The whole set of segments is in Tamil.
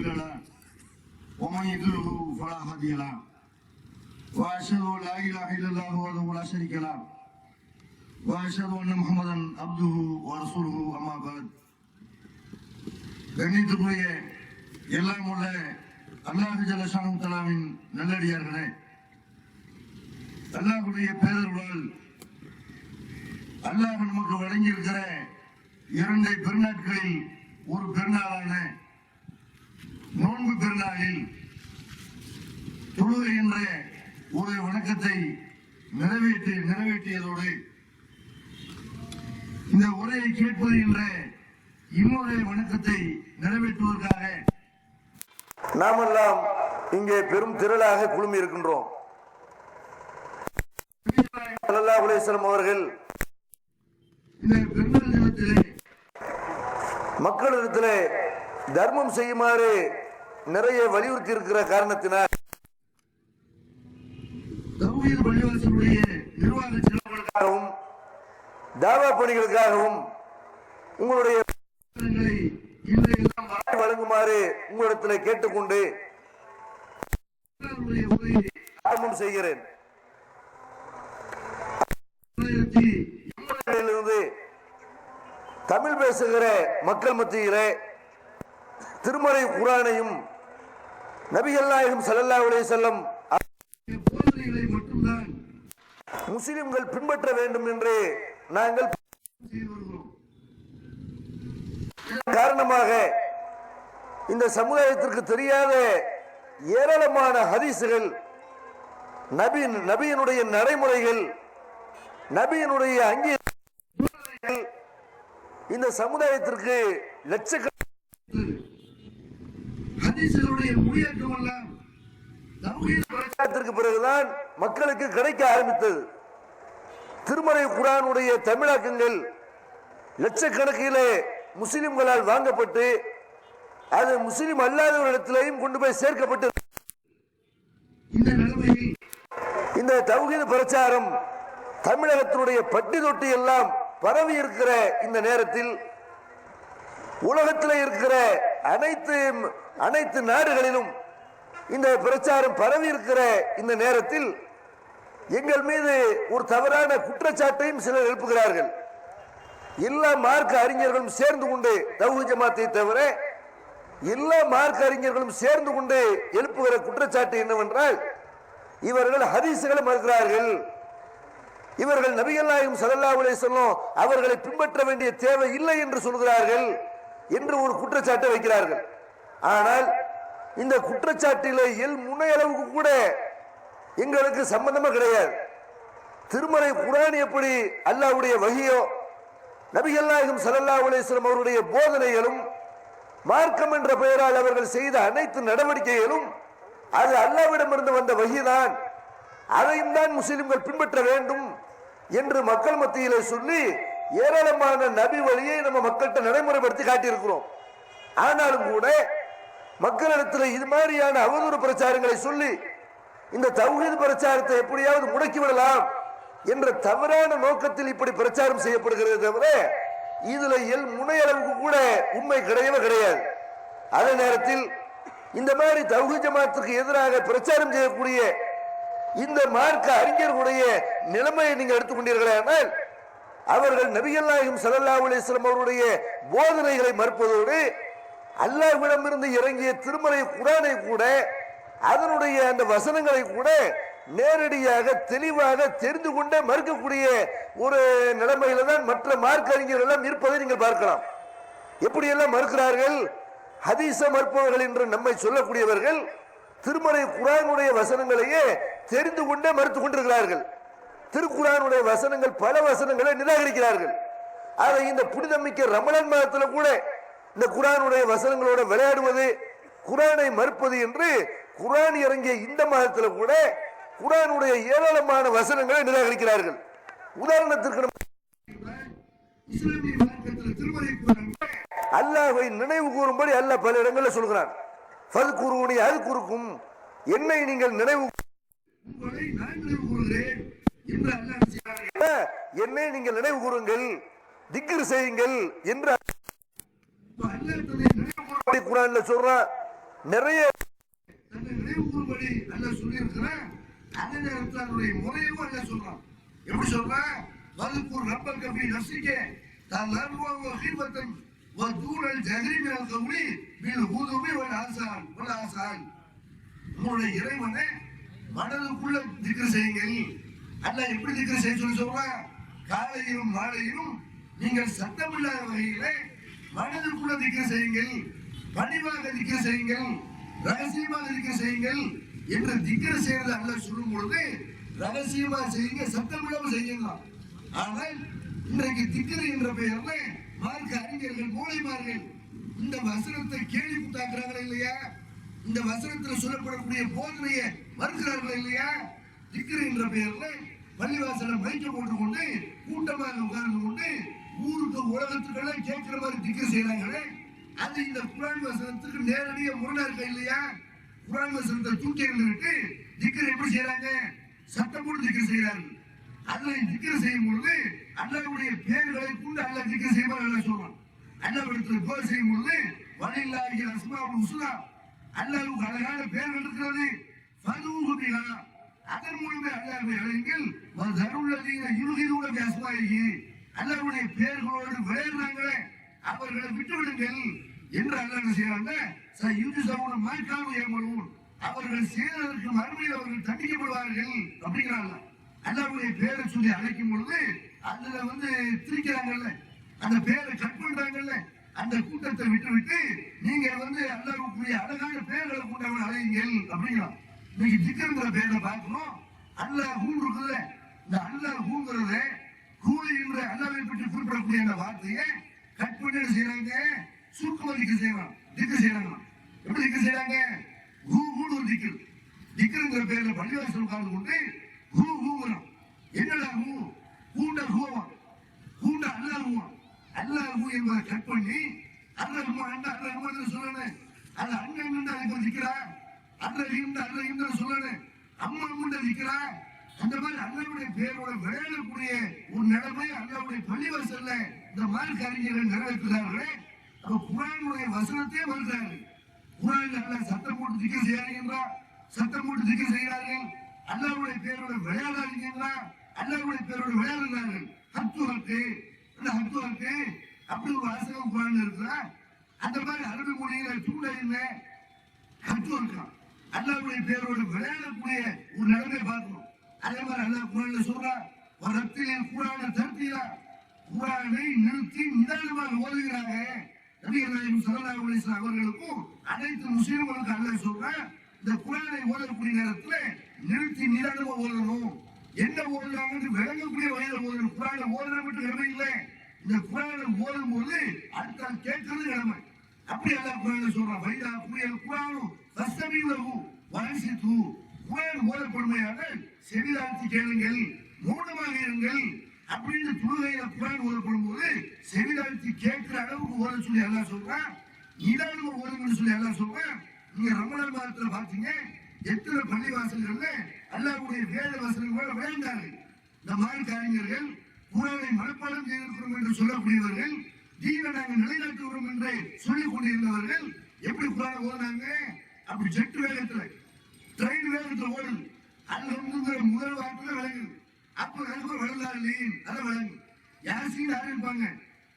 له ومن يضلله فلا هادي له واشهد ان لا اله الا الله وحده لا شريك له واشهد ان محمدا عبده ورسوله اما بعد கண்ணியத்துக்குரிய எல்லாம் உள்ள அல்லாஹு ஜலசானு தலாவின் நல்லடியார்களே அல்லாஹுடைய பேரர்களால் அல்லாஹ் நமக்கு வழங்கியிருக்கிற இரண்டு பெருநாட்களில் ஒரு பெருநாளான நோன்பு பெருநாளில் தொழுகை என்ற ஒரு வணக்கத்தை நிறைவேற்றி நிறைவேற்றியதோடு இந்த உரையை கேட்பது என்ற இன்னொரு வணக்கத்தை நிறைவேற்றுவதற்காக நாமெல்லாம் இங்கே பெரும் திரளாக குழுமி இருக்கின்றோம் அவர்கள் இந்த தினத்திலே மக்களிடத்திலே தர்மம் செய்யுமாறு நிறைய வலியுறுத்தி இருக்கிற காரணத்தினால் தௌஹீத் பள்ளிவாசலுடைய நிர்வாக செலவுகளுக்காக காகவும், தாவா பணிகளுக்காகவும் உங்களுடைய வழங்குமாறு உங்களிடத்தில் கேட்டுக்கொண்டு ஆரம்பம் செய்கிறேன். தமிழ் பேசுகிற மக்கள் மத்தியிலே திருமறை குரானையும் நபிகள் நாயகம் ஸல்லல்லாஹு அலைஹி வஸல்லம் போதனைகளை மட்டும்தான் முஸ்லிம்கள் பின்பற்ற வேண்டும் என்று நாங்கள் காரணமாக இந்த சமுதாயத்திற்கு தெரியாத ஏராளமான ஹதீசுகள் நபி நபியினுடைய நடைமுறைகள் நபியினுடைய அங்கீ இந்த சமுதாயத்திற்கு லட்சக்கணக்கான ஹதீஸ்களுடைய மொழியாக்கம் எல்லாம் பிறகுதான் மக்களுக்கு கிடைக்க ஆரம்பித்தது. திருமறை குரானுடைய தமிழாக்கங்கள் லட்சக்கணக்கிலே முஸ்லிம்களால் வாங்கப்பட்டு அது முஸ்லிம் அல்லாதவரிடத்திலேயும் கொண்டு போய் சேர்க்கப்பட்டு. இந்த தௌஹீத் பிரச்சாரம் தமிழகத்தினுடைய பட்டி தொட்டி எல்லாம் பரவி இருக்கிற இந்த நேரத்தில் உலகத்தில் இருக்கிற அனைத்து அனைத்து நாடுகளிலும் இந்த பிரச்சாரம் பரவி இருக்கிற இந்த நேரத்தில் எங்கள் மீது ஒரு தவறான குற்றச்சாட்டையும் சிலர் எழுப்புகிறார்கள். எல்லா மார்க்க அறிஞர்களும் சேர்ந்து கொண்டு தௌஹீத் ஜமாத்தை தவிர எல்லா மார்க்க அறிஞர்களும் சேர்ந்து கொண்டு எழுப்புகிற குற்றச்சாட்டு என்னவென்றால் இவர்கள் ஹதீசுகளை மறுக்கிறார்கள். இவர்கள் நபிகள்நாயகம் நாயகம் ஸல்லல்லாஹு அவர்களை பின்பற்ற வேண்டிய தேவை இல்லை என்று சொல்கிறார்கள் என்று ஒரு குற்றச்சாட்டை வைக்கிறார்கள். ஆனால் இந்த குற்றச்சாட்டிலே எல் முன்னையளவுக்கு கூட எங்களுக்கு சம்பந்தமா கிடையாது. திருமலை குரான் எப்படி அல்லாஹ்வுடைய வகியோ நபிகள் நாயகம் ஸல்லல்லாஹு அலைஹி அவருடைய போதனைகளும் மார்க்கம் என்ற பெயரால் அவர்கள் செய்த அனைத்து நடவடிக்கைகளும் அது அல்லாவிடமிருந்து வந்த வகிதான். அதையும் தான் முஸ்லிம்கள் பின்பற்ற வேண்டும் என்று மக்கள் மத்தியிலே சொல்லி ஏராளமான நபி வழியை நம்ம மக்கள்கிட்ட நடைமுறைப்படுத்தி காட்டியிருக்கிறோம். ஆனாலும் கூட மக்களிடத்தில் இது மாதிரியான அவதூறு பிரச்சாரங்களை சொல்லி இந்த தௌஹீத் பிரச்சாரத்தை எப்படியாவது முடக்கி விடலாம் என்ற தவறான நோக்கத்தில் இப்படி பிரச்சாரம் செய்யப்படுகிறது தவிர இதுல எல் முனையளவுக்கு கூட உண்மை கிடையவே கிடையாது. அதே நேரத்தில் இந்த மாதிரி தௌஹீத் ஜமாத்துக்கு எதிராக பிரச்சாரம் செய்யக்கூடிய இந்த மார்க்க அறிஞர்களுடைய நிலைமையை நீங்க எடுத்துக்கொண்டீர்களானால் அவர்கள் நபிகள் நாயகம் ஸல்லல்லாஹு அலைஹி அவருடைய போதனைகளை மறுப்பதோடு அல்லாஹ்விடமிருந்து இறங்கிய திருமலை குரானை கூட அதனுடைய அந்த வசனங்களை கூட நேரடியாக தெளிவாக தெரிந்து கொண்டே மறுக்கக்கூடிய ஒரு நிலைமையில தான் மற்ற மார்க் அறிஞர்கள் எல்லாம் இருப்பதை நீங்கள் பார்க்கலாம். எப்படியெல்லாம் மறுக்கிறார்கள்? ஹதீச மறுப்பவர்கள் என்று நம்மை சொல்லக்கூடியவர்கள் திருமலை குரானுடைய வசனங்களையே தெரிந்து கொண்டே மறுத்து கொண்டிருக்கிறார்கள். திருக்குறானுடைய வசனங்கள் பல வசனங்களை நிராகரிக்கிறார்கள். அதை இந்த புனிதமிக்க ரமணன் மாதத்தில் கூட இந்த குரானுடைய வசனங்களோட விளையாடுவது குரானை மறுப்பது என்று குரான் இறங்கிய இந்த மாதத்தில் கூட குரானுடைய ஏராளமான வசனங்களை நிராகரிக்கிறார்கள். உதாரணத்திற்கு அல்லாஹ்வை நினைவு கூறும்படி அல்லாஹ் பல இடங்களில் சொல்கிறான். ஃபல் குருவுனி அது குறுக்கும் என்னை நீங்கள் நினைவு அல்லாஹ் என்னை நீங்கள் நினைவு கூறுங்கள் திக்ர் செய்யுங்கள் என்று இப்ப அல்லாஹ் தன்னை நினைவு கூற அப்படி குரான்ல சொல்ற நிறைய நினைவுபடி அல்ல சொல்லியிருக்கிறேன் அதே நேரத்தில் அல்ல சொல்றான் எப்படி சொல்றேன் வதுக்கூர் ரப்பல் கபி நசிக்கே தான் லர்வாக ஹீபத்தன் வதூரல் ஜஹரீமினல் கவுனி பில் ஹூதுமி வல் ஆசான் வல் ஆசான் உங்களுடைய இறைவனை மனதுக்குள்ள திக்ர செய்யுங்கள் அல்ல எப்படி திக்ர செய்ய சொல்றான் காலையிலும் மாலையிலும் நீங்கள் சத்தமில்லாத வகையிலே மனதிற்குள்ள நிற்க செய்யுங்கள் பணிவாக நிற்க செய்யுங்கள் ரகசியமாக நிற்க செய்யுங்கள் என்று திக்கர செய்யறது அல்ல சொல்லும் பொழுது ரகசியமாக செய்யுங்க சத்தமில்லாம செய்யலாம் ஆனால் இன்றைக்கு திக்ரு என்ற பெயர்ல மார்க்க அறிஞர்கள் மூளைமார்கள் இந்த வசனத்தை கேள்விப்பட்டாக்குறாங்களா இல்லையா? இந்த வசனத்தில் சொல்லப்படக்கூடிய போதனையை மறுக்கிறார்கள் இல்லையா? திக்ரு என்ற பெயர்ல பள்ளிவாசல மைக்க போட்டுக்கொண்டு கூட்டமாக உட்கார்ந்து கொண்டு ஊருக்கு உலகத்துக்கெல்லாம் கேட்கிற மாதிரி திக்ரு செய்யறாங்களே அது இந்த குரான் வசனத்துக்கு நேரடியாக முரணா இருக்கா இல்லையா? குரான் வசனத்தை தூக்கி எறிந்துவிட்டு திக்கர் எப்படி செய்யறாங்க சட்டம் போட்டு திக்கர் செய்யறாங்க அதுல திக்கர் செய்யும் பொழுது அல்லாவுடைய பேர்களை கொண்டு அல்ல திக்கர் செய்வார் அல்ல சொல்றான். அல்லாவிடத்தில் கோல் செய்யும் பொழுது வலில்லாஹி அஸ்மாவுல் ஹுஸ்னா அல்லாஹ்வுக்கு அழகான பேர்கள் இருக்கிறது. ஃபதுஹுபிஹா அதன் மூலமே அல்லாஹ்வை அழைங்கள் வதருல்லதீன யுல்கிரூன பிஅஸ்மாஇஹி அல்லாஹ்வுடைய பேர்களோடு விளையாடுறாங்களே அவர்களை விட்டு விடுங்கள் என்று அல்லாஹ் என்ன செய்யறாங்க இந்து சவுன மாய்க்காம ஏமலும் அவர்கள் செய்ததற்கு மறுமையில் அவர்கள் தண்டிக்கப்படுவார்கள் அப்படிங்கிறாங்க அல்லாவுடைய பேரை சொல்லி அழைக்கும் பொழுது அதுல வந்து திரிக்கிறாங்கல்ல. அந்த பேரை கட் பண்றாங்கல்ல. அந்த கூட்டத்தை விட்டு விட்டு நீங்க வந்து அல்லாவுக்குரிய அழகான பேர்களை கொண்டவன் அழையுங்கள் அப்படிங்கிறான். இன்னைக்கு திக்கங்கிற பேரை பார்க்கணும். அல்லாஹ் ஹூ இருக்குல்ல இந்த அல்லாஹ் ஹூங்கிறது கூலி என்ற அல்லாவை பற்றி குறிப்பிடக்கூடிய அந்த வார்த்தையை கட் பண்ணி என்ன செய்யறாங்க சுருக்கமா திக்கு செய்யலாம். திக்கு செய்யறாங்க. எப்படி திக்கு செய்யறாங்க? ஹூ ஹூன்னு ஒரு திக்கு. திக்குங்கிற பேர்ல பள்ளிவாசல் உட்கார்ந்து கொண்டு ஹூ ஹூங்கிறோம் என்னடா ஹூ? ஹூண்ட ஹூவா? ஹூண்ட அல்லா ஹூவா? அல்லாஹ் ஹூ என்பதை கட் பண்ணி அல்லாஹ் ஹூ அந்த அல்லாஹ் ஹூ சொல்லணும். அது அண்ணன் அதுக்கு திக்கிறா அல்ல அன்றகின்ற சொல்லணும். அம்மா முண்ட திக்கிறா அந்த மாதிரி அல்லாவுடைய பேரோட விளையாடக்கூடிய ஒரு நிலைமை அல்லாவுடைய பள்ளிவாசல்ல இந்த மாதிரி அறிஞர்கள் நிறைவேற்றுகிறார்களே. அப்ப குரானுடைய வசனத்தையே வருகிறார்கள் குரான் அல்ல சத்தம் போட்டு திக்க செய்யாதீங்களா சத்தம் போட்டு திக்க செய்கிறார்கள் அல்லாவுடைய பேரோட விளையாடாதீங்களா அல்லாவுடைய பேரோட விளையாடுகிறார்கள் ஹத்து ஹத்து. அந்த ஹத்து ஹத்து? அப்படி ஒரு வாசகம் குரான் இருக்கிறா அந்த மாதிரி அரபி மொழியில தூண்ட என்ன? கற்று இருக்கான் அல்லாவுடைய பேரோட விளையாடக்கூடிய ஒரு நிலைமை பார்க்கணும். அதே மாதிரி அல்லாஹ் குரான்ல சொல்றான் ஒரு ரத்திலே குரான தருத்தீரா குரானை நிறுத்தி நிதானமாக ஓதுகிறாங்க நபிகள் நாயகம் ஸல்லல்லாஹு அலைஹி வஸல்லம் அவர்களுக்கும் அனைத்து முஸ்லிம்களுக்கும் அல்ல சொல்றான் இந்த குரானை ஓதக்கூடிய நேரத்தில் நிறுத்தி நிதானமா ஓதணும். என்ன ஓதுறாங்கன்னு விளங்கக்கூடிய வகையில் ஓதணும். குரானை ஓதுறது மட்டும் கடமை இல்லை. இந்த குரானை ஓதும் போது அடுத்த ஆள் கேட்கறது கடமை. அப்படி அல்லாஹ் குரான்ல சொல்றான் வைதா புயல் குரானும் தஸ்தமீலகு வாசித்து குரான் ஓதப்படுமையாக செவிதாழ்த்தி கேளுங்கள் மௌனமாக இருங்கள் அப்படின்னு புழுகையில குரான் ஓதப்படும் போது செவிதாழ்த்தி கேட்கிற அளவுக்கு ஓத சொல்லி எல்லாம் சொல்றான் நிதானமா ஓதுங்கன்னு சொல்லி எல்லாம் சொல்றான் நீங்க ரமணான் மாதத்துல பாத்தீங்க எத்தனை பள்ளி அல்லாவுடைய அல்லாஹ்வுடைய வேத வசனங்களோட விளைந்தார்கள் இந்த மாதிரி காரியங்கள் குரானை மனப்பாடம் செய்திருக்கிறோம் என்று சொல்லக்கூடியவர்கள் தீனை நாங்கள் நிலைநாட்டுகிறோம் என்று சொல்லிக் கொண்டிருந்தவர்கள் எப்படி குரான் ஓதினாங்க? அப்படி ஜெட் வேகத்துல ட்ரெயின் வேகத்தில் ஓடுது அதுல முந்திர முதல் வாரத்துல விளங்குது அப்ப எனக்கு விளங்காது அதை விளங்கு. யாசின்னு ஆரம்பிப்பாங்க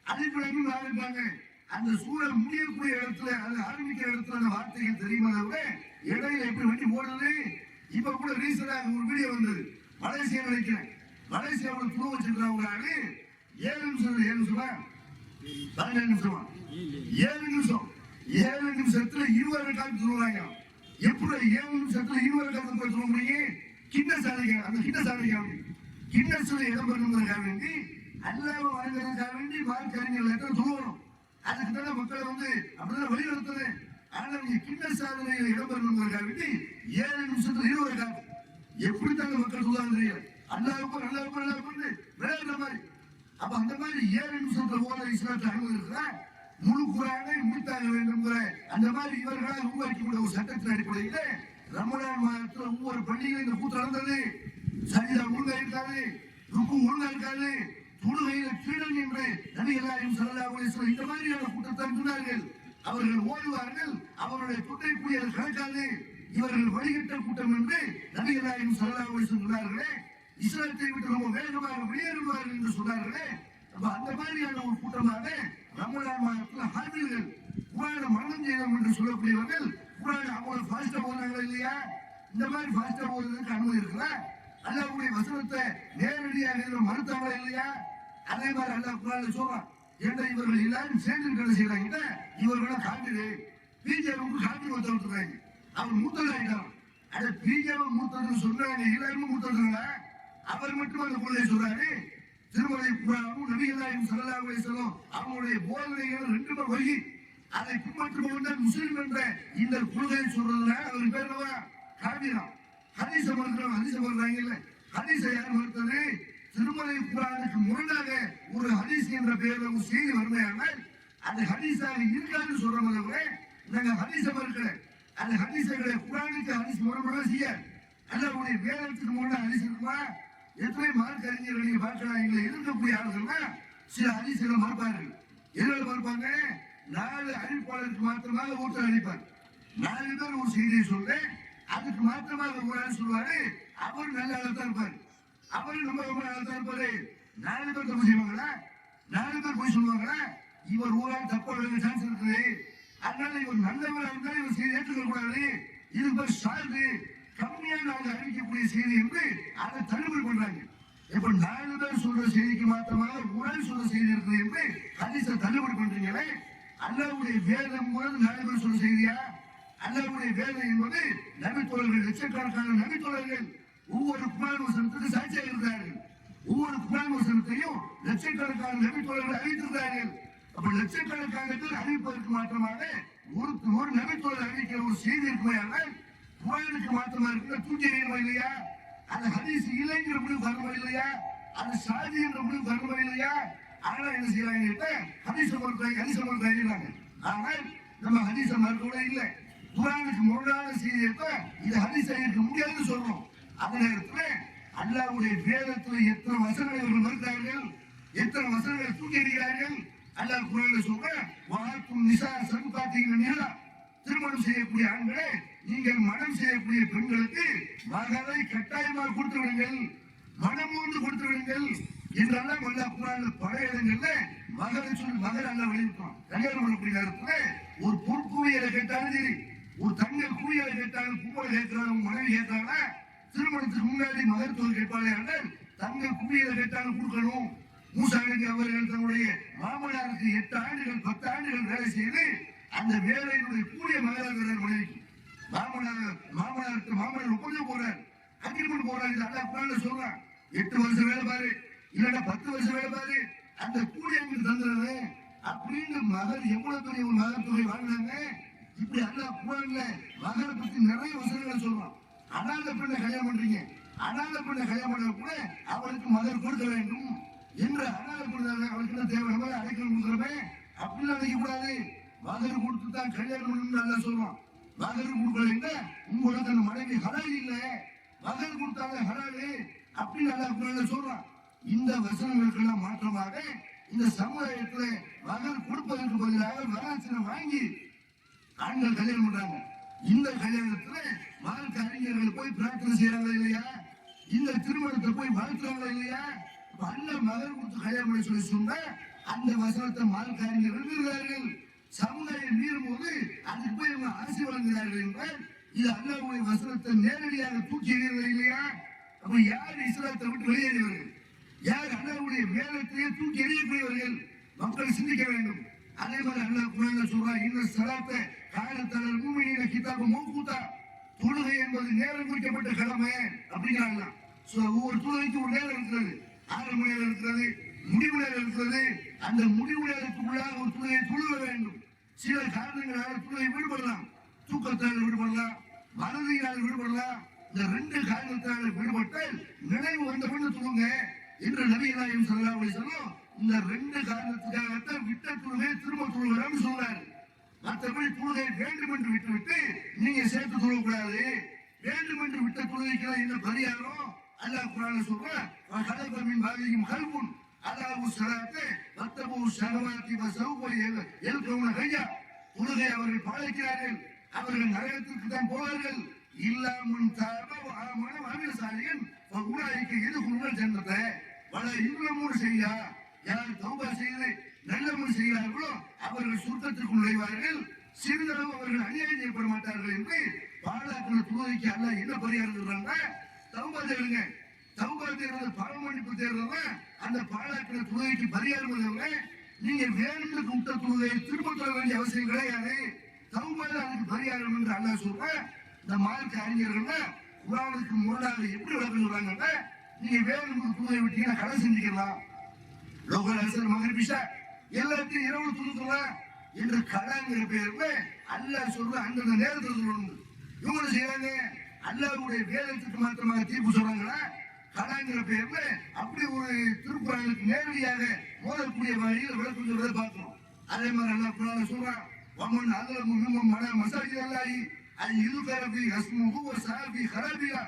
அழிப்பிழங்கு ஆரம்பிப்பாங்க அந்த சூழல் முடியக்கூடிய இடத்துல அது ஆரம்பிக்கிற இடத்துல அந்த வார்த்தைகள் தெரியுமா விட இடையில எப்படி வண்டி ஓடுது? இப்ப கூட ரீசெண்டாக ஒரு வீடியோ வந்தது. மலேசியா நினைக்கிறேன். மலேசியாவோட துணை வச்சிருக்காங்க ஒரு ஆளு ஏழு நிமிஷம் ஏழு நிமிஷமா? பதினேழு நிமிஷமா? ஏழு நிமிஷம். ஏழு நிமிஷத்துல இருபது காலம் சொல்லுவாங்க எப்படி ஏழு சட்டத்தில் இருவர் காலம் போய் சொல்ல முடியும் கிண்ண சாதிக்க அந்த கிண்ண சாதிக்காம கிண்ண சாலை இடம் பெறணுங்கிறதுக்காக வேண்டி அல்லாம வழங்குறதுக்காக வேண்டி மார்க் அறிஞர்கள் சொல்லணும் அதுக்கு தான் மக்களை வந்து அப்படிதான் வலியுறுத்துறது ஆனா நீங்க கிண்ண சாதனையில் இடம் பெறணுங்கிறதுக்காக வேண்டி ஏழு நிமிஷத்துல இருவர் காலம் எப்படி தாங்க மக்கள் சொல்லுவாங்க தெரியும் அல்லாவுக்கும் நல்லாவுக்கும் நல்லாவுக்கும் விளையாடுற மாதிரி. அப்ப அந்த மாதிரி ஏழு நிமிஷத்துல ஓட இஸ்லாத்தை அனுமதி இருக்கிறேன் முழு குரானை முடித்தாக வேண்டும்ங்கிற அந்த மாதிரி இவர்களால் உருவாக்கக்கூடிய ஒரு சட்டத்தின் அடிப்படையில் ரமலான் மாதத்தில் ஒவ்வொரு பள்ளியிலும் இந்த கூத்து நடந்தது. சரிதா ஒழுங்கா இருக்காது ருக்கு ஒழுங்கா இருக்காது தொழுகையில திருடன் என்று நபிகளாயும் எல்லாரையும் சொல்லலாம் இந்த மாதிரியான கூட்டத்தை சொன்னார்கள். அவர்கள் ஓடுவார்கள் அவருடைய துட்டை கூலியல் கணக்காது இவர்கள் வழிகட்ட கூட்டம் என்று நபிகளாயும் சல்லாஹ் சொன்னார்களே. இஸ்லாத்தை விட்டு ரொம்ப வேகமாக வெளியேறுவார்கள் என்று சொன்னார்களே. அப்ப அந்த மாதிரியான ஒரு கூட்டமாக ரமலான் மாதத்தில் ஹாபில்கள் குரான மரணம் செய்யணும் என்று சொல்லக்கூடியவர்கள் குரான அவங்க ஃபாஸ்டா போனாங்களா இல்லையா? இந்த மாதிரி ஃபாஸ்டா போறதுக்கு அனுமதி இருக்குதா அல்லாவுடைய வசனத்தை நேரடியாக மறுத்தவங்களா இல்லையா? அதே மாதிரி அல்லாஹ் குரான சொல்றான் என்ற இவர்கள் எல்லாரும் சேர்ந்து கடை செய்யறாங்க இவர்களை காட்டுது பிஜேபிக்கு காட்டு கொடுத்து விட்டுறாங்க அவர் மூத்ததாயிட்டார் அட பிஜேபி மூத்ததுன்னு சொல்றாங்க எல்லாருமே மூத்ததுங்களா அவர் மட்டும் அந்த கொள்கையை சொல்றாரு. திருமலை புறாவும் நபிகளாயும் சல்லல்லாஹு செல்லும் அவங்களுடைய போதனைகள் ரெண்டு பேர் வகி அதை பின்பற்றுபவன் முஸ்லீம் என்ற இந்த கொள்கை சொல்றதுல அவர் பேர் காவிரம் ஹரிச மறுக்கிறோம் ஹரிச மறுக்கிறாங்க இல்ல. ஹதீச யார் மறுத்தது திருமலை குரானுக்கு முரணாக ஒரு ஹரிஸ் என்ற பெயர்ல ஒரு செய்தி வருமையானால் அது ஹரிசாக இருக்காதுன்னு சொல்றோம் மாதிரி நாங்க ஹரிச மறுக்கல அந்த ஹரிசங்களை குரானுக்கு ஹரிஸ் முறைமுறை செய்ய. அல்ல உடைய வேதத்துக்கு முன்னாடி ஹரிஸ் இருக்குமா? எத்தனை மார்க் நீங்க பார்க்கலாம் எங்களை இருக்கக்கூடிய ஆளுகள்னா சில ஹதீசுகளை மறுப்பார்கள். எதில் மறுப்பாங்க? நாலு அறிவிப்பாளருக்கு மாத்திரமாக ஒருத்தர் அளிப்பார். நாலு பேர் ஒரு செய்தியை சொல்றேன். அதுக்கு மாத்திரமாக ஒரு ஆள் சொல்லுவாரு. அவர் நல்ல ஆளா தான் இருப்பாரு. அவரு ரொம்ப ரொம்ப ஆளா இருப்பாரு. நாலு பேர் தப்பு செய்வாங்களா? நாலு பேர் போய் சொல்லுவாங்களா? இவர் ஊரால் தப்பு சான்ஸ் இருக்குது. அதனால இவர் நல்லவராக இருந்தால் இவர் செய்தி ஏற்றுக்க கூடாது இது பேர் சார்பு. கம்மியாக அவங்க அறிவிக்கக்கூடிய செய்தி என்று அதை தள்ளுபடி பண்றாங்க. இப்ப நாலு பேர் சொல்ற செய்திக்கு மாத்திரமாக உடல் சொல்ற செய்தி இருக்குது என்று ஹதீஸை தள்ளுபடி பண்றீங்களே அல்லாவுடைய வேதம் போது நாலு பேர் சொல்ற செய்தியா? அல்லாவுடைய வேதம் என்பது நபித்தோழர்கள் லட்சக்கணக்கான நபித்தோழர்கள் ஒவ்வொரு குரான் வசனத்துக்கு சாட்சியாக இருக்கிறார்கள். ஒவ்வொரு குரான் வசனத்தையும் லட்சக்கணக்கான நபித்தோழர்கள் அறிவித்திருக்கிறார்கள். அப்ப லட்சக்கணக்கான பேர் அறிவிப்பதற்கு மாற்றமாக ஒரு ஒரு நபித்தோழர் அறிவிக்கிற ஒரு செய்தி இருக்குமே ஆனால் குரானுக்கு மாத்திரமா இருக்கிற தூக்கி எறியணும் இல்லையா? அது ஹதீஸ் இல்லைங்கிற முடிவு தரணும் இல்லையா? அது சாதி என்ற முடிவு தரணும் இல்லையா? ஆனா என்ன செய்யறாங்க ஹதீச மறுக்கிறாங்க ஹதீச மறுக்கிறாங்க ஆனால் நம்ம ஹதீச மறுக்கூட இல்லை. குரானுக்கு முரணான செய்தியத்தை இது ஹதீஸ இருக்க முடியாதுன்னு சொல்றோம். அந்த நேரத்துல அல்லாவுடைய வேதத்துல எத்தனை வசனங்கள் இவர்கள் மறுத்தார்கள் எத்தனை வசனங்கள் தூக்கி எறிகிறார்கள்? அல்லாஹ் குரான்ல சொல்ற வாழ்க்கும் நிசா சன் பார்த்தீங்கன்னா திருமணம் செய்யக்கூடிய ஆண்களே நீங்கள் மனம் செய்யக்கூடிய பெண்களுக்கு மகளை கட்டாயமாக கொடுத்து விடுங்கள். மனம் ஒன்று கொடுத்து விடுங்கள். என்றெல்லாம் அல்லா குரான்ல பல இடங்கள்ல மகளை சொல்லி மகள் அல்ல வெளியிட்டோம் கல்யாணம் பண்ணக்கூடிய நேரத்துல ஒரு பொற்குவியலை கேட்டாலும் சரி ஒரு தங்க குவியலை கேட்டாலும் பூவலை கேட்கிறாங்க மனைவி கேட்கிறாங்க திருமணத்துக்கு முன்னாடி மகர் தொகை கேட்பாளே தங்க குவியலை கேட்டாலும் கொடுக்கணும். மூசாவிக்கு அவர்கள் தன்னுடைய மாமனாருக்கு எட்டு ஆண்டுகள் பத்து ஆண்டுகள் வேலை செய்து அந்த வேலையினுடைய கூடிய மகளாக மனைவிக்கு. மாமனார் மாமனாருக்கு மாமனார் ஒப்பந்தம் போறார் அக்ரிமெண்ட் போறாரு இது அல்லா குரான்ல சொல்றான் எட்டு வருஷம் வேலை பாரு இல்லன்னா பத்து வருஷம் வேலை பாரு அந்த கூலி எங்களுக்கு தந்துடுறது அப்படின்னு மகர் எவ்வளவு பெரிய ஒரு மகர் தொகை வாழ்ந்தாங்க? இப்படி அல்லா குரான்ல மகரை பத்தி நிறைய வசனங்களை சொல்றான். அனாத பெண்ணை கல்யாணம் பண்றீங்க. அனாத பெண்ணை கல்யாணம் பண்ண கூட அவளுக்கு மகர் கொடுக்க வேண்டும். என்று அனாத பெண்ணை அவளுக்கு என்ன தேவை? நம்ம அடைக்கலம் கொடுக்குறமே. அப்படிலாம் நினைக்க கூடாது மகர் கொடுத்து தான் கல்யாணம் பண்ணணும்னு நல்லா சொல்றான். மகர் கொடுக்கலைன்னா உங்களுக்கு அந்த மனைவி ஹலால் இல்ல. மகர் கொடுத்தாங்க ஹலாலு. அப்படின்னு நல்லா குரான்ல சொல்றான் இந்த வசனங்களுக்கெல்லாம் மாற்றமாக இந்த சமுதாயத்துல மகர் கொடுப்பதற்கு பதிலாக வரதட்சணை வாங்கி ஆண்கள் கல்யாணம் பண்றாங்க. இந்த கல்யாணத்துல வாழ்க்கை அறிஞர்கள் போய் பிரார்த்தனை செய்யறாங்களா இல்லையா? இந்த திருமணத்தை போய் வாழ்த்துறாங்களா இல்லையா? அண்ணன் மகர் கொடுத்து கல்யாணம் பண்ணி சொல்லி சொன்னா அந்த வசனத்தை வாழ்க்கை அறிஞர்கள் சமுதாயம் மீறும் போது அதுக்கு போய் இவங்க அரசு வழங்குகிறார்கள் என்றால் இது அல்லாஹ்வுடைய வசனத்தை நேரடியாக தூக்கி எறிகிறது இல்லையா? அப்ப யார் இஸ்லாத்தை விட்டு வெளியேறியவர்கள்? யார் அல்லாஹ்வுடைய வேதத்தையே தூக்கி எறியக்கூடியவர்கள்? மக்கள் சிந்திக்க வேண்டும். அதே மாதிரி அல்லாஹ் குரான்ல சொல்றான் இந்த சலாத்தை காலத்தாளர் மூமினின கிதாபு மௌகூதா. தொழுகை என்பது நேரம் குறிக்கப்பட்ட கடமை அப்படிங்கிறாங்க ஒவ்வொரு தொழுகைக்கு ஒரு நேரம் இருக்கிறது. ஆரம்ப நேரம் இருக்கிறது. முடிவு இருக்கிறது அந்த முடிவு நேரத்துக்குள்ளாக ஒரு தொழுகையை துழுவ வேண்டும். சில காரணங்களால் தொழுகை விடுபடலாம்? தூக்கத்தால் விடுபடலாம் மறதியால் விடுபடலாம் இந்த ரெண்டு காரணத்தால் விடுபட்டால் நினைவு வந்த பண்ண சொல்லுங்க என்று நபிகளாயும் சொல்லலாம் சொல்லும் இந்த ரெண்டு காரணத்துக்காகத்தான் விட்ட தொழுகை திரும்ப தொழுகிறான்னு சொல்றாரு. மற்றபடி தொழுகை வேண்டும் என்று விட்டுவிட்டு நீங்க சேர்த்து தொழக்கூடாது. வேண்டும் என்று விட்ட தொழுகைக்கு என்ன பரிகாரம்? அல்லாஹ் குரான சொல்றான் கலப்ப பாதிக்கும் கல்புன் அல்லாஹு சலாத்து வத்தபு ஷஹவாத்தி வசௌப எல்கவுன ஹையா தொழுகை அவர்கள் பாழைக்கிறார்கள் அவர்கள் நரகத்திற்கு தான் போவார்கள். இல்லாமல் மன வாமிசாலியன் ஊழலுக்கு எது குழுவல் சென்றதை பல இவ்வளவு செய்யா யார் தௌபா செய்து நல்ல முறை செய்கிறார்களோ அவர்கள் சுத்தத்திற்கு நுழைவார்கள். சிறிதளவு அவர்கள் அநியாயம் செய்யப்பட மாட்டார்கள் என்று பாலாக்குள்ள துணைக்கு அல்ல என்ன பரிகாரம் சொல்றாங்க தௌபா தேடுங்க சமூக தேர்தல் பாவ தேர்தல் அந்த பாலாக்குள்ள துணைக்கு பரிகாரம் எழுதுங்க நீங்க வேணும்னு குட்ட தொழுகையை திரும்ப தொழ வேண்டிய அவசியம் கிடையாது. தௌபால அதுக்கு பரிகாரம் என்று அல்லாஹ் சொல்ற. இந்த மார்க்க அறிஞர்கள் குரானுக்கு முரணாக எப்படி விளக்கம் நீங்க வேணும் தொழுகை விட்டீங்கன்னா கடை செஞ்சுக்கலாம். லோகல் அரசர் மகரிபிஷா எல்லாத்தையும் இரவு துணுக்கலாம் என்று கடங்கிற பேர்ல அல்லாஹ் சொல்ற அந்தந்த நேரத்தில் சொல்லணும். இவங்க செய்யறாங்க அல்லாவுடைய வேதத்துக்கு மாத்திரமாக தீர்ப்பு சொல்றாங்களா? கடாங்கிற பேர்ல அப்படி ஒரு திருக்குறளுக்கு நேரடியாக மோதக்கூடிய வழியில் விளக்கம் சொல்றதை பார்க்கிறோம். அதே மாதிரி நல்லா குரான சொல்றான் வமன் அதுல முன்னும் மன மசாஜி அல்லாயி அது இது கரபி அஸ்முஹு வ சாபி கரபியா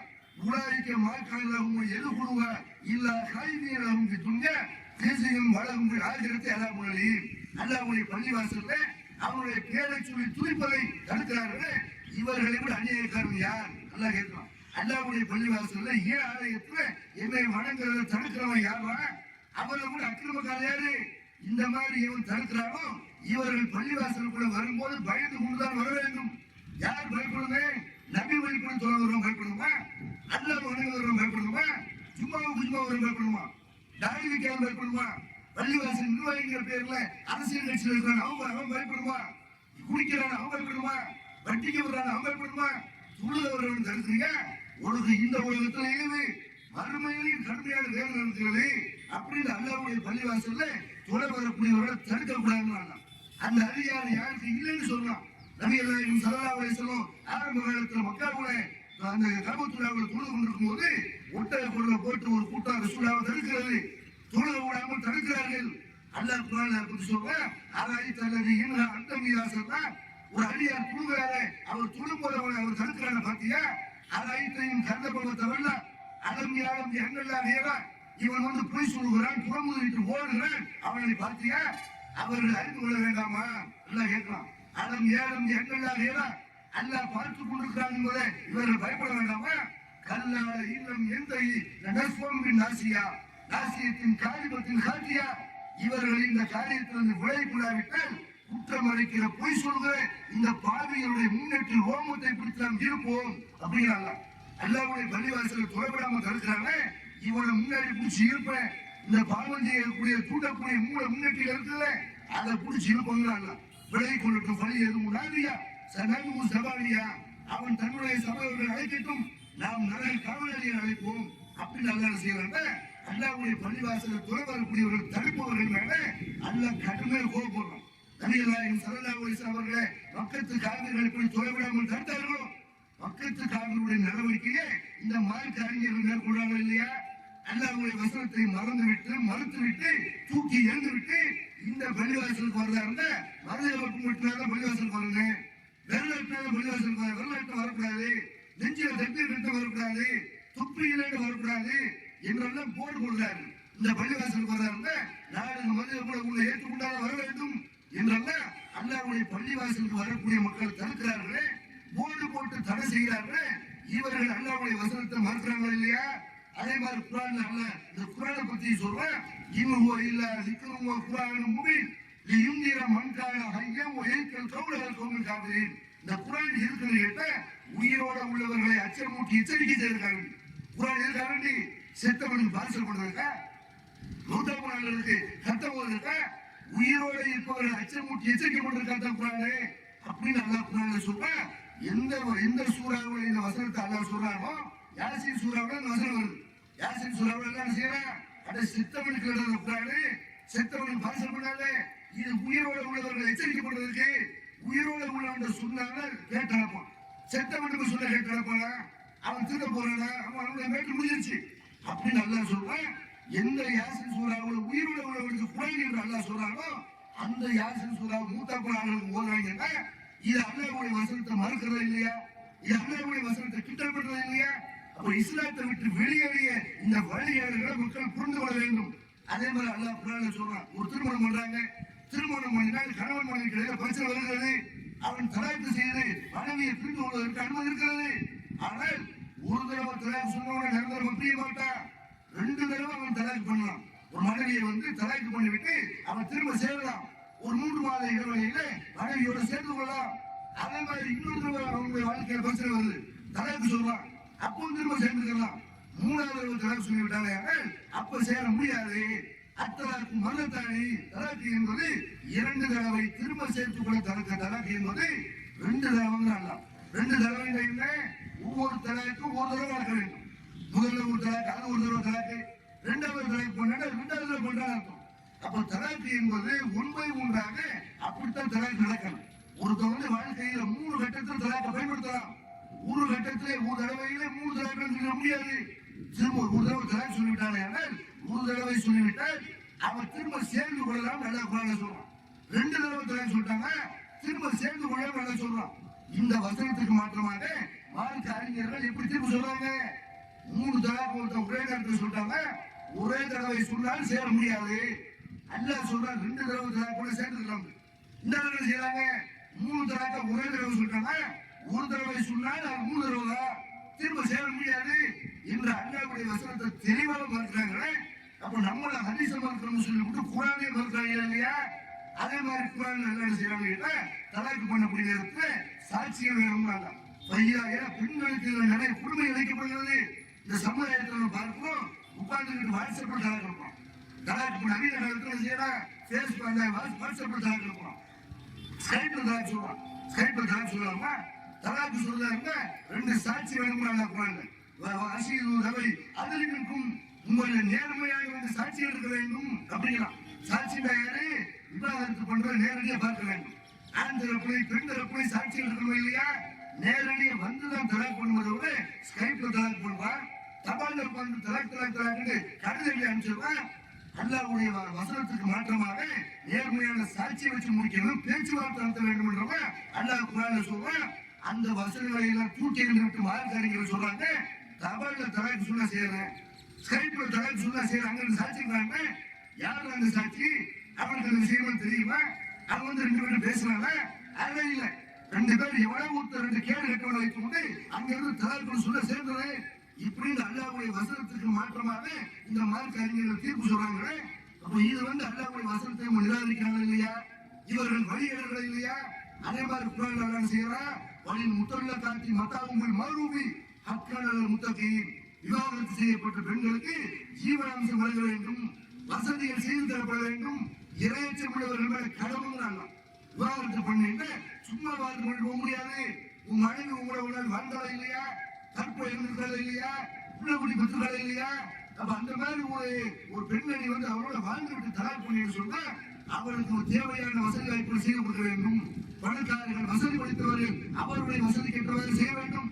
உலாய்க்க மாக்காலஹும் எதுகுலுவா இல்லா இல்ல ஃபி துங்க தேசியம் வளரும் ஆகிரத்தை அல்லாஹ் முன்னாடி அல்லாவுடைய பள்ளிவாசல்ல அவருடைய பேரை சொல்லி துதிப்பதை தடுக்கிறார்கள் இவர்களை விட அநியாயக்காரன் யார்? அல்லாஹ் கேட்கிறான். அல்லாஹ்வுடைய பள்ளிவாசல்ல ஏன் ஆலயத்துல என்னை வணங்குறத தடுக்கிறவன் யாரா அவரை கூட அக்கிரமக்காரன் யாரு? இந்த மாதிரி இவன் தடுக்கிறாரோ இவர்கள் பள்ளிவாசலுக்குள்ள வரும்போது பயந்து கொண்டுதான் வர வேண்டும். யார் பயப்படுங்க நபி வழிபடும் சொல்ல வர்றோம் பயப்படணுமா அல்லாஹ் வணங்க பயப்படணுமா சும்மாவும் சும்மா வரும் பயப்படணுமா தாடி வைக்காம பயப்படணுமா பள்ளிவாசல் நிர்வாகிங்கிற பேர்ல அரசியல் கட்சியில் இருக்கிறான் அவங்க அவன் பயப்படுமா? குடிக்கிறான் அவன் பயப்படுமா? வட்டிக்கு வர்றான் அவன் பயப்படுமா? துழுத தடுக்கிறீங்க? உனக்கு இந்த உலகத்துல ஏது மறுமையிலையும் கடுமையான வேலை இருக்கிறது அப்படின்னு அல்லாவுடைய பள்ளிவாசல்ல தொலை வரக்கூடியவர்களை தடுக்க கூடாதுன்னு அந்த அதிகாரம் யாருக்கு இல்லைன்னு சொல்லலாம் நபி அல்லாஹிம் சொல்லும் ஆரம்ப காலத்துல மக்கா கூட அந்த கபத்துல்லாவில் தொழுது கொண்டிருக்கும் போது ஒட்டக குடல போட்டு ஒரு கூட்டம் ரசூலாவை தடுக்கிறது. தொழுது விடாமல் தடுக்கிறார்கள். அல்லாஹ் குரான் பத்தி சொல்றேன். ஆராய் தல்லது என்ன அந்த தான் ஒரு அடியார் துழுகிறாரு அவர் துழும் போது அவர் தடுக்கிறாங்க பாத்தியா? அராயத்தையும் கருதப்படுவ தவிர அலம் யாரும் எங்கெல்லாம் நேரா இவன் வந்து பொய் சொல்லுகிறான் புறமுதிட்டு ஓடுகிறான் அவனை பார்த்தியா? அவர்கள் அறிந்து கொள்ள வேண்டாமா? எல்லாம் கேட்கலாம். அலம் ஏழம் எங்கெல்லாம் நேரா அல்ல பார்த்து கொண்டிருக்கிறான் என்பதை இவர்கள் பயப்பட வேண்டாமா? கல்லால இல்லம் எந்த நாசியா நாசியத்தின் காரியத்தின் காட்டியா? இவர்கள் இந்த காரியத்திலிருந்து விளைவிடாவிட்டால் குற்றம் அளிக்கிற பொய் சொல்கிற இந்த பாவிகளுடைய முன்னேற்றில் ஓமத்தை பிடித்து நாம் இருப்போம். அப்படிங்கிறாங்க அல்லாவுடைய பள்ளிவாசல் துறைப்படாம தடுக்கிறாங்க. இவனை முன்னாடி பிடிச்சி இருப்பேன் இந்த பாவம் செய்யக்கூடிய தூண்டக்கூடிய மூல முன்னேற்றில் இருக்குல்ல அதை பிடிச்சி இருப்பாங்க விலகி கொள்ளட்டும் பழி எதுவும் நாதியா சனகு சபாலியா அவன் தன்னுடைய சபையவர்கள் அழைக்கட்டும். நாம் நரக காவலாளியை அழைப்போம். அப்படின்னு அல்லாஹ் செய்யறாங்க. அல்லாவுடைய பள்ளிவாசலை துறை வரக்கூடியவர்கள் தடுப்பவர்கள் மேல அல்ல கடுமையாக கோபப்படுறோம் நபிகளாயும் சல்லல்லாஹு அலைஹி வஸல்லம் அவர்களே மக்கத்து காவிர்கள் எப்படி துறைவிடாமல் தடுத்தார்களோ? பக்கத்துக்காரர்களுடைய காவிர்களுடைய நடவடிக்கையை இந்த மாற்று அறிஞர்கள் மேற்கொள்றாங்க இல்லையா? அல்லாஹ்வுடைய வசனத்தை மறந்து விட்டு விட்டு தூக்கி எழுந்துவிட்டு இந்த பள்ளிவாசலுக்கு வரதா இருந்தா மருதை மட்டும்தான் பள்ளிவாசலுக்கு வரணும் வெள்ளட்டால பள்ளிவாசலுக்கு வர வெள்ளட்டம் வரக்கூடாது. நெஞ்சில தண்ணீர் நிறுத்த வரக்கூடாது. துப்பியிலேட்டு வரக்கூடாது என்றெல்லாம் போர்டு கொடுத்தாரு இந்த பள்ளிவாசலுக்கு வரதா இருந்தா நாடு மனித கூட உள்ள ஏற்றுக்கொண்டாத வர வேண்டும் என்றெல்லாம் அல்லாவுடைய பள்ளிவாசலுக்கு வரக்கூடிய மக்கள் தடுக்கிறார்களே. போர்டு போட்டு தடை செய்கிறார்களே இவர்கள் அல்லாவுடைய வசனத்தை மறுக்கிறாங்க இல்லையா? அதே மாதிரி குரான் அல்ல. இந்த குரானை பத்தி சொல்றேன். இன்னும் இல்ல சிக்கரும் குரான் முபின். லியுந்திர மண்கான ஐயம் ஏற்கல் கவுளர்கள் கவுங்கள் காவிரின் இந்த குரான் இருக்கிறது கேட்ட உயிரோட உள்ளவர்களை அச்சமூட்டி எச்சரிக்கை செய்திருக்காங்க. குரான் எதுக்காக செத்தவனுக்கு பாசல் பாரிசல் பண்ணுறதுக்கா நூத்தம்பது சட்டம் போதுக்கா உயிரோட இருப்பவர்கள் அச்சமூட்டி எச்சரிக்கை பண்றதுக்காக குரானு. அப்படின்னு அல்லாஹ் குரான்ல சொல்றேன். எந்த எந்த சூறாவில் இந்த வசனத்தை அல்ல சொல்றாரோ யாசின் சூறாவில் அந்த வசனம் வருது. யாசின் சூறாவில் என்ன செய்யறான் அட சித்தவனுக்கு எழுதுற குரானு செத்தவனுக்கு பாரிசல் பண்ணாலே இது உயிரோட உள்ளவர்கள் எச்சரிக்கை பண்றதுக்கு உயிரோட உள்ளவன் சொன்னாங்க கேட்டளப்பான் செத்தவனுக்கு சொல்ல கேட்டளப்பானா அவன் திருட போறானா? அவன் அவனுடைய மேட்டு முடிஞ்சிருச்சு. அப்படின்னு நல்லா சொல்றான். எந்த யாசின் சூறாவில் உயிரோட உள்ளவர்களுக்கு குரான் என்று நல்லா சொல்றானோ அந்த யாசின் சூறாவை மூத்த குரான்களுக்கு ஓதுறாங்கன்னா இது அல்லாஹ்வுடைய வசனத்தை மறுக்கிறதா இல்லையா? இது அல்லாஹ்வுடைய வசனத்தை கிண்டல் பண்றதா இல்லையா? அப்ப இஸ்லாத்தை விட்டு வெளியேறிய இந்த வழியாளர்களை மக்கள் புரிந்து கொள்ள வேண்டும். அதே மாதிரி அல்லாஹ் குரான சொல்றான் ஒரு திருமணம் பண்றாங்க. திருமணம் பண்ணினால் கணவன் மனைவி கிடையாது பிரச்சனை வருகிறது. அவன் தலாக்கு செய்து மனைவியை பிரிந்து கொள்வதற்கு அனுமதி இருக்கிறது. ஆனால் ஒரு தடவை தலாக்கு சொன்னவன நிரந்தரம் பிரிய மாட்டான். ரெண்டு தடவை அவன் தலாய்க்கு பண்ணலாம். ஒரு மனைவியை வந்து தலாய்க்கு பண்ணிவிட்டு அவன் திரும்ப சேரலாம். ஒரு மூன்று மாத இடைவெளியில மனைவியோட சேர்ந்து கொள்ளலாம். அதே மாதிரி இன்னொரு தடவை அவங்களுடைய வாழ்க்கையில பிரச்சனை வருது. தலாக்கு சொல்றான் அப்போ திரும்ப சேர்ந்துக்கலாம். மூணாவது தடவை சொல்லி விட்டாங்க அப்ப சேர முடியாது. அத்தலாக்கு மரணத்தானி? தலாக்கு என்பது இரண்டு தடவை திரும்ப சேர்த்துக் கொள்ள தலக்க தலாக்கு என்பது ரெண்டு தடவை அல்ல ரெண்டு தடவை என்ன ஒவ்வொரு தலாக்கும் ஒரு தடவை நடக்க வேண்டும். முதல்ல ஒரு தலாக்கு அது ஒரு தடவை தலாக்கு. ரெண்டாவது தலாக்கு பண்ணா ரெண்டாவது தடவை பண்றாங்க அர்த்தம். அப்ப தலாக்கு என்பது ஒன்பை ஒன்றாக அப்படித்தான் தலாக்கு நடக்கணும். ஒருத்தவங்க வந்து வாழ்க்கையில மூணு கட்டத்தில் தலாக்க பயன்படுத்தலாம். ஒரு கட்டத்திலே ஒரு தடவையிலே மூணு தடவை சொல்ல முடியாது. திரும்ப ஒரு தடவை தலாக் சொல்லிவிட்டானே ஒரு தடவை சொல்லிவிட்டால் அவன் திரும்ப சேர்ந்து கொள்ளலாம் நல்லா குரான சொல்றான். ரெண்டு தடவை தலாக் சொல்லிட்டாங்க திரும்ப சேர்ந்து கொள்ளலாம் நல்லா சொல்றான். இந்த வசனத்துக்கு மாற்றமாக மார்க்க அறிஞர்கள் எப்படி திரும்ப சொல்றாங்க மூணு தலாக் ஒருத்தன் ஒரே நேரத்தில் சொல்லிட்டாங்க ஒரே தடவை சொன்னால் சேர முடியாது. அண்ணா சொல்றான் ரெண்டு தடவை தலாக் கூட சேர்ந்துக்கலாம். இந்த தடவை செய்யறாங்க மூணு தடவை ஒரே தடவை சொல்லிட்டாங்க. ஒரு தடவை சொன்னால் மூணு தடவை தான். திரும்ப சேர முடியாது என்று அண்ணாவுடைய வசனத்தை தெளிவாக மறுக்கிறாங்களே. அப்ப நம்மள ஹரிச மறுக்கிறோம்னு சொல்லிவிட்டு குரானே மறுக்கிறாங்க இல்லையா? அதே மாதிரி குரான் நல்லா செய்யறாங்க கேட்டா தலாக்கு பண்ணக்கூடிய நேரத்துல சாட்சிகள் வேணும்னாங்க பையாக பெண்களுக்கு நிறைய கொடுமை இழைக்கப்படுகிறது. இந்த சமுதாயத்தில் பார்க்கிறோம் உட்கார்ந்துக்கிட்டு வாட்ஸ்அப்பில் தலாக்கு இருப்போம் தலாக்கு நவீன காலத்தில் செய்யலாம் ஃபேஸ்புக் அந்த வாட்ஸ்அப்பில் தலாக்கு இருப்போம் ஸ்கைப்ல தலாக் சொல்றான் ஸ்கைப்ல தலாக் சொல்றாங்க தலாக் சொல்றாங்க ரெண்டு சாட்சி வேணும்னு குரான்ல அசீது ரவை அதில் இருக்கும் உங்களுடைய நேர்மையாக வந்து சாட்சி எடுக்க வேண்டும் அப்படிங்களாம் சாட்சி யாரு விவாகரத்து பண்ற நேரடியாக பார்க்க வேண்டும் ஆண் தரப்புலை பெண் தரப்புலை சாட்சி எடுக்கணும் இல்லையா நேரடியாக வந்து தான் தலாக் பண்ணுவதை விட ஸ்கைப்ல தலாக் பண்ணுவான் தபால்ல உட்கார்ந்து தலாக் தலாக் தலாக்னு கடிதங்களை அனுப்பிச்சிருவான் அல்லாவுடைய வசனத்திற்கு வசனத்துக்கு மாற்றமாக நேர்மையான சாட்சியை வச்சு முடிக்கணும் பேச்சுவார்த்தை நடத்த வேண்டும் என்றவன் அல்லாஹ் குரான்ல சொல்றான் அந்த வசனங்களை எல்லாம் தூக்கி எறிந்துவிட்டு மாறுக்காரிகள் சொல்றாங்க. தபால்ல தலாக்கு சொன்னா செய்யறேன் ஸ்கைப்ல தலாக்கு சொன்னா செய்யறேன் அந்த இருந்து சாட்சிக்கிறாங்க யார் அந்த சாட்சி? அவனுக்கு அந்த விஷயங்கள் தெரியுமா? அவன் வந்து ரெண்டு பேரும் பேசுறாங்க அதெல்லாம் இல்லை ரெண்டு பேரும் எவ்வளவு ஒருத்தர் ரெண்டு கேடு கட்டவனை வைத்து கொண்டு அங்க இருந்து தலாக்கு சொல்ல சேர்ந்தது இப்படி இந்த அல்லாஹ்வுடைய வசனத்துக்கு மாற்றமாக இந்த மாதிரி கலைஞர்கள் தீர்ப்பு சொல்றாங்களே அப்ப இது வந்து அல்லாஹ்வுடைய வசனத்தை நிராகரிக்கிறாங்க இல்லையா? இவர்கள் வழியிடர்கள் இல்லையா? அதே மாதிரி குரான் அல்லாஹ் செய்யறான் வழியின் முத்தல்ல தாக்கி மத்தாவுங்கள் மறுபி அக்கான முத்தகி விவாகரத்து செய்யப்பட்ட பெண்களுக்கு ஜீவனாம்சம் வழங்க வேண்டும் வசதிகள் செய்து தரப்பட வேண்டும் இறையச்சம் உள்ளவர்கள் மேல கடவுங்கிறாங்க விவாகரத்து பண்ணிட்டு சும்மா வாழ்ந்து கொண்டு போக முடியாது. உன் மனைவி உங்களோட உடல் வாழ்ந்தாலும் இல்லையா தற்போது இருந்திருக்காளா இல்லையா? புள்ளக்குடி பெற்றுக்காளா இல்லையா? அப்ப அந்த மாதிரி ஒரு ஒரு பெண்மணி வந்து அவரோட வாழ்ந்து விட்டு தலாக் பண்ணிட்டு சொன்னா அவருக்கு தேவையான வசதி வாய்ப்புகள் செய்து கொடுக்க வேண்டும். பணக்காரர்கள் வசதி படைத்தவர்கள் அவருடைய வசதி கேட்டவாறு செய்ய வேண்டும்.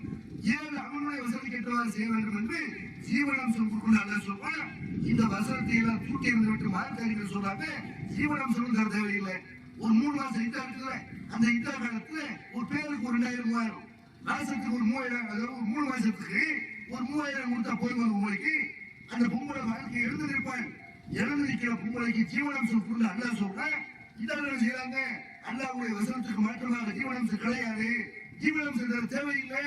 ஏன் அவனுடைய வசதி கேட்டவாறு செய்ய வேண்டும் என்று ஜீவனாம்சம் கொடுக்கணும் அல்ல இந்த வசனத்தை எல்லாம் தூக்கி இருந்து விட்டு மார்க்காரிகள் சொல்றாங்க. ஜீவனாம்சம் தர தேவையில்லை. ஒரு மூணு மாசம் இதா இருக்குல்ல? அந்த இதா காலத்துல ஒரு பேருக்கு ஒரு ரெண்டாயிரம் மூவாயிரம். மாசத்துக்கு ஒரு மூவாயிரம் அதாவது ஒரு மூணு மாசத்துக்கு ஒரு மூவாயிரம் கொடுத்தா போதும் உங்களுக்கு அந்த பொம்பளை வாழ்க்கை எழுந்து நிற்பான் எழுந்து நிற்கிற பொம்பளைக்கு ஜீவனம் சொல்லுன்னு அல்லா சொல்றேன் இதான் செய்யறாங்க. அல்லாவுடைய வசனத்துக்கு மாற்றமாக ஜீவனம் கிடையாது. ஜீவனம் தர தேவையில்லை.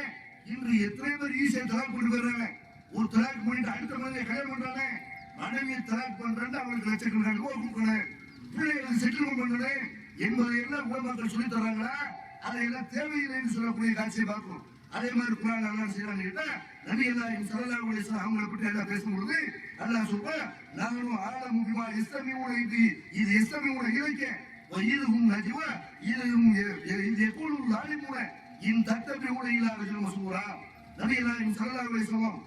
இன்று எத்தனை பேர் ஈஸியா தலாக் கொண்டு வர்றாங்க ஒரு தலாக் பண்ணிட்டு அடுத்த மாதிரி கல்யாணம் பண்றாங்க. மனைவியை தலாக் பண்றாங்க அவங்களுக்கு லட்சக்கணக்கான ரூபாய் கொடுக்கணும். பிள்ளைகளுக்கு செட்டில்மெண்ட் பண்ணணும். என்பதை எல்லாம் உலகங்கள் சொல்லி தர்றாங்களா? அதையெல்லாம் தேவையில்லைன்னு சொல்லக்கூடிய காட்சியை பார்க்கிறோம் அதே மாதிரி குரான் எல்லாம் செய்யறாங்க கிட்ட நபி எல்லாம் சல்லா அலிஸ்லாம் அவங்களை பற்றி எல்லாம் பேசும்பொழுது அல்லாஹ் சொல்ற நானும் ஆழ முக்கியமா இஸ்லாமிய உலகி இது இஸ்லாமிய உலக இலக்கிய இதுவும் நஜிவா இதுவும் இது எப்பொழுது ஆளி மூல இந்த தத்தப்பி உலக இல்லாத மசூரா. நபி எல்லாம் சல்லா அலிஸ்லாம்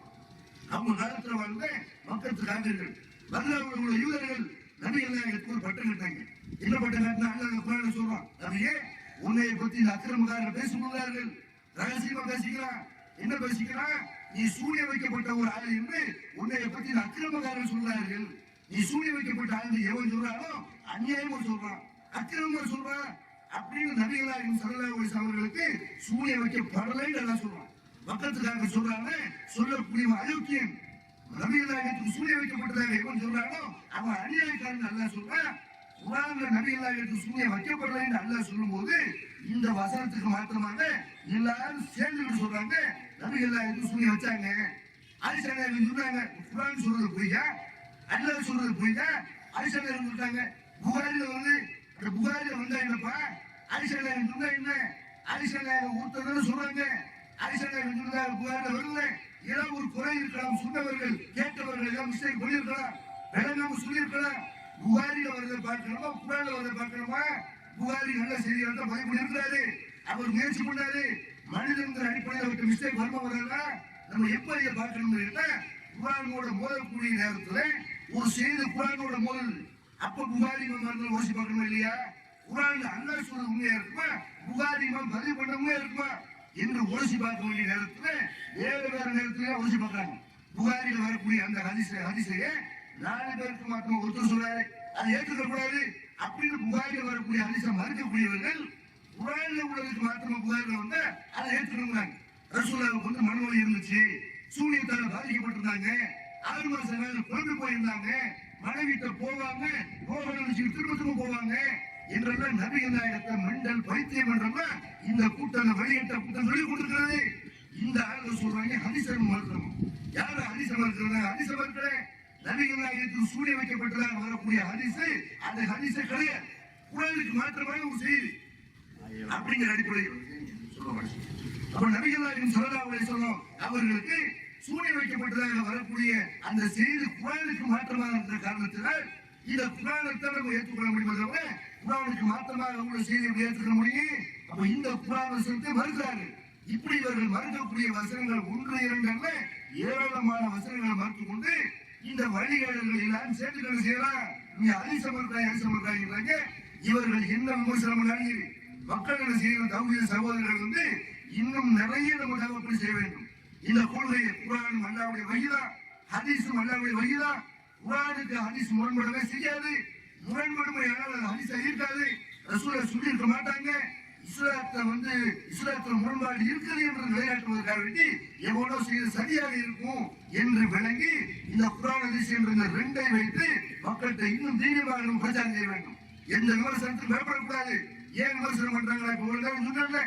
அவங்க காலத்துல வாழ்ந்த மக்களுக்கு காவிர்கள் பங்களாவில் உள்ள யூதர்கள் நபி எல்லாம் எனக்கு பட்டம் கட்டாங்க என்ன பட்டம் கட்டினா அல்லாஹ் குரான் சொல்றான். நபியே உன்னை பத்தி அக்கிரமக்காரர்கள் பேசுகிறார்கள் ரகசியமா பேசிக்கிறான். என்ன பேசிக்கிறான்? நீ சூரிய வைக்கப்பட்ட ஒரு ஆள் என்று உன்னை பத்தி இந்த அக்கிரமக்காரர்கள் சொல்றார்கள். நீ சூரிய வைக்கப்பட்ட ஆள் எவன் சொல்றானோ அநியாயமா சொல்றான். அக்கிரமமா சொல்றான். அப்படின்னு நபிகளாரின் சல்லா அவர்களுக்கு சூரிய வைக்கப்படலைன்னு எல்லாம் சொல்றான். மக்களுக்காக சொல்றாங்க சொல்லக்கூடிய அயோக்கியன். நபிகளாக சூரிய வைக்கப்பட்டதாக எவன் சொல்றானோ அவன் அநியாயக்காரன் நல்லா சொல்றான். குரான்ல நபிகளாருக்கு சூனிய வைக்கப்படலை என்று அல்லாஹ் சொல்லும்போது இந்த வசனத்துக்கு மாற்றமாக எல்லாரும் சேர்ந்துக்கிட்டு சொல்றாங்க. நபிகளாருக்கு சூனிய வச்சாங்க. ஆயிஷா சொல்றாங்க குரான் சொல்றது பொய்யா அல்லாஹ் சொல்றது புரியா ஆயிஷா சொல்றாங்க புகாரில வந்து அந்த புகாரில வந்தா என்னப்பா? ஆயிஷா சொன்னா என்ன? ஆயிஷா நாயகி ஒருத்தர் சொல்றாங்க ஆயிஷா நாயகி சொல்றாங்க புகாரில வரல. ஏதோ ஒரு குறை இருக்கலாம் சொன்னவர்கள் கேட்டவர்கள் ஏதாவது மிஸ்டேக் பண்ணியிருக்கலாம் விளங்காம சொல்லியிருக்கலாம். புகாரில வரதை பார்க்கணுமா? குரான்ல வரதை பார்க்கணுமா? புகாரி நல்ல செய்தி தான் பதிவு அவர் முயற்சி பண்ணாரு. மனிதங்கிற அடிப்படையில் அவருக்கு மிஸ்டேக் வரமா வராதா? நம்ம எப்ப இதை பார்க்கணும் குரானோட மோதக்கூடிய நேரத்துல ஒரு செய்தி குரானோட மோதல். அப்ப புகாரி மருந்து ஓசி பார்க்கணும் இல்லையா? குரான் அல்லாஹ் சொல்ற உண்மையா இருக்குமா? புகாரி பதிவு பண்ண உண்மையா இருக்குமா? என்று ஓசி பார்க்க வேண்டிய நேரத்துல வேறு வேற நேரத்துல ஓசி பார்க்கறாங்க. புகாரில வரக்கூடிய அந்த ஹதிச ஹதிசையை நாலு பேருக்கு மாத்திரம் ஒருத்தர் சொல்றாரு அதை ஏற்றுக்க கூடாது அப்படின்னு புகாரில் வரக்கூடிய அரிசம் மறுக்கக்கூடியவர்கள் குரானில் உள்ளதுக்கு மாத்திரமா புகார்கள் வந்து அதை ஏற்றுக்கணுங்கிறாங்க ரசூலாவுக்கு வந்து மனநோய் இருந்துச்சு. சூனியத்தால பாதிக்கப்பட்டிருந்தாங்க. ஆறு மாசம் வேலை குழம்பு போயிருந்தாங்க. மனைவிட்ட போவாங்க. போகணும் நினைச்சு திரும்ப திரும்ப போவாங்க. என்றெல்லாம் நபிகள் நாயகத்தை மண்டல் பைத்தியம் என்றெல்லாம் இந்த கூட்டம் வெளியிட்ட கூட்டம் சொல்லி கொடுக்கிறது இந்த ஆளுங்க சொல்றாங்க ஹரிசரம் மறுக்கணும். யாரு ஹரிசம் மறுக்கிறாங்க? ஹரிசம் மறுக்கிற நபிகளாக நாயகத்துக்கு சூரிய வைக்கப்பட்டதாக வரக்கூடிய ஹரிசு அந்த ஹரிசை கிடையாது குரானுக்கு மாற்றமாக ஒரு செய்தி. அப்படிங்கிற அடிப்படையில் சொல்ல மாட்டேன். அப்ப நபிகள் நாயகம் ஸல்லல்லாஹு அவர்களுக்கு சூனியம் வைக்கப்பட்டதாக வரக்கூடிய அந்த செய்தி குரானுக்கு மாற்றமாக இருந்த காரணத்தினால் இந்த குரானத்தை நம்ம ஏற்றுக்கொள்ள முடியும் தவிர குரானுக்கு மாற்றமாக உள்ள செய்தியை ஏற்றுக்கொள்ள ஏற்றுக்க முடியும்? அப்ப இந்த குரான் வசனத்தை மறுக்கிறார்கள். இப்படி இவர்கள் மறுக்கக்கூடிய வசனங்கள் ஒன்று இரண்டு அல்ல ஏராளமான வசனங்களை மறுத்துக்கொண்டு இந்த வழிகாடல்கள் எல்லாம் சேர்த்துக்கள் செய்யலாம் நீங்க அதிசமர்க்காய் அதிசமர்க்காய்ங்கிறாங்க இவர்கள் என்ன விமர்சனம் பண்ணாங்க மக்கள் செய்கிற தகுதிய சகோதரர்கள் வந்து இன்னும் நிறைய நம்ம தகவல் செய்ய வேண்டும். இந்த கொள்கை குரானும் அல்லாவுடைய வகிதான் ஹதீஸும் அல்லாவுடைய வகிதான் குரானுக்கு ஹதீஸ் முரண்படவே செய்யாது. முரண்படுமை ஆனால் அது இருக்காது. ரசூலை சொல்லி இருக்க மாட்டாங்க. இஸ்லாத்தை வந்து இஸ்லாத்தில் முரண்பாடு இருக்குது என்று நிலைநாட்டுவதற்காக வேண்டி எவ்வளோ செய்து சரியாக இருக்கும் என்று விளங்கி இந்த குரான் ஹதீஸ் என்ற இந்த ரெண்டை வைத்து மக்கள்கிட்ட இன்னும் தீவிரமாக நம்ம பிரச்சாரம் செய்ய வேண்டும். எந்த விமர்சனத்துக்கு பயப்படக்கூடாது. ஏன் விமர்சனம் பண்றாங்களா? இப்போ ஒரு நேரம் சொன்னாங்க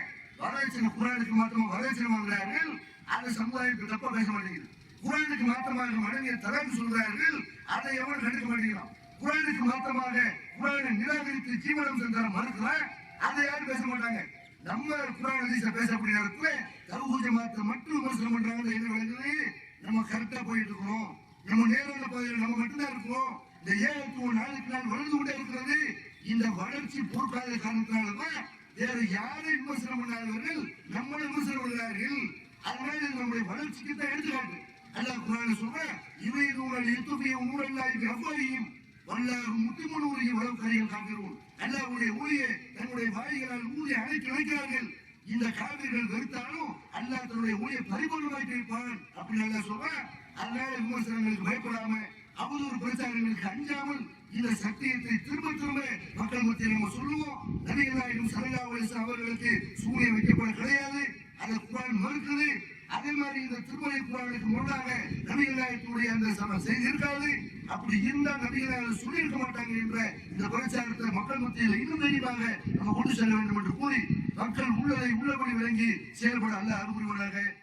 வரதட்சணை குரானுக்கு மாத்திரமா வரதட்சணை வாங்குறார்கள் அது சமுதாயத்துக்கு தப்பா பேச மாட்டேங்குது. குரானுக்கு மாற்றமாக மனைவியை தலைமை சொல்றார்கள் அதை எவன் கண்டுக்க மாட்டேங்கிறான். குரானுக்கு மாற்றமாக குரானை நிராகரித்து ஜீவனம் சென்றால் மறுக்கிறான் அதை யாரும் பேச மாட்டாங்க. நம்ம குரான் ஹதீஸ பேசக்கூடிய நேரத்துல தகுஜ மாத்த மட்டும் விமர்சனம் பண்றாங்க என்ன விளங்குது? நம்ம கரெக்டா போயிட்டு இருக்கிறோம். நம்ம நேரான பாதையில் நம்ம மட்டும்தான் இருக்கிறோம் இந்த ஏகத்துவம் நாளுக்கு நாள் வளர்ந்து கொண்டே இருக்கிறது. இந்த வளர்ச்சி பொருட்காத காரணத்தினால்தான் வேற யாரை விமர்சனம் பண்ணாதவர்கள் நம்மளை விமர்சனம் பண்ணார்கள் அதனால இது நம்முடைய வளர்ச்சிக்கு தான் எடுத்துக்காட்டு. அல்லாஹ் குரான் சொல்றேன் இவை உங்கள் எத்துடைய ஊழல்லாய்க்கு அவ்வாறியும் வல்லாறு முத்திமுன் ஊரிய வளர்க்கறிகள் காக்கிறோம் அல்லாஹ்வுடைய ஊழியை தன்னுடைய வாய்களால் ஊழியை அழைத்து வைக்கிறார்கள். இந்த காவிரிகள் வெறுத்தாலும் அல்லாஹ் தன்னுடைய ஊழியை பரிபூர்ணமாக்கி இருப்பான் அப்படின்னு அல்லாஹ் சொல்றான் அதனால விமர்சனங்களுக்கு பயப்படாம அவதூறு பிரச்சாரங்களுக்கு அஞ்சாமல் இந்த சத்தியத்தை திரும்ப திரும்ப மக்கள் மத்தியில் நம்ம சொல்லுவோம். நபிகள் நாயகம் சல்லல்லாஹு அவர்களுக்கு சூரிய வைக்கப்பட கிடையாது. அதை குரான் மறுக்குது. அதே மாதிரி இந்த திருமலை குரானுக்கு முன்னாக நபிகளாயத்துடைய அந்த செய்தி இருக்காது. அப்படி இருந்தா நபிகள் சொல்லியிருக்க மாட்டாங்க என்ற இந்த பிரச்சாரத்தை மக்கள் மத்தியில் இன்னும் தெளிவாக நம்ம கொண்டு செல்ல வேண்டும் என்று கூறி மக்கள் உள்ளதை உள்ளபடி விளங்கி செயல்பட அல்ல அனுப்புரிவனாக